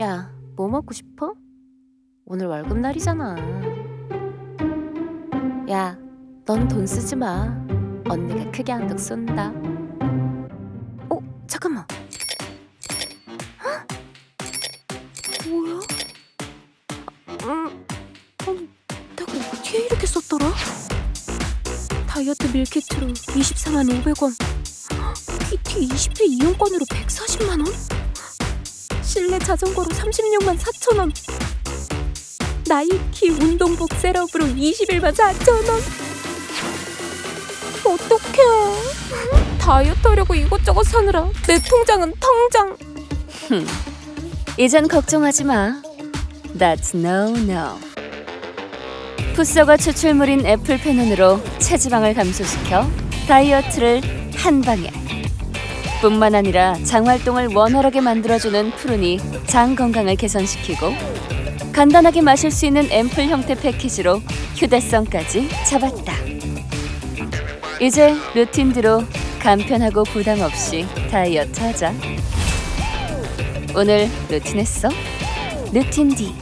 야, 뭐 먹고 싶어? 오늘 월급 날이잖아. 야, 넌 돈 쓰지 마. 언니가 크게 한턱 쏜다. 어, 잠깐만. 헉? 뭐야? 음, 아니, 내가 어디에 이렇게 썼더라? 다이어트 밀키트로 24만 500원. PT 20회 이용권으로 140만 원? 실내 자전거로 36만 4천 원. 나이키 운동복 셋업으로 21만 4천 원. 어떡해. 다이어트 하려고 이것저것 사느라 내 통장은 텅장. 이젠 걱정하지 마. That's no no. 푸서가 추출물인 애플 페논으로 체지방을 감소시켜 다이어트를 한 방에. 뿐만 아니라 장 활동을 원활하게 만들어주는 푸른이 장 건강을 개선시키고 간단하게 마실 수 있는 앰플 형태 패키지로 휴대성까지 잡았다. 이제 루틴드로 간편하고 부담 없이 다이어트 하자. 오늘 루틴 했어? 루틴 D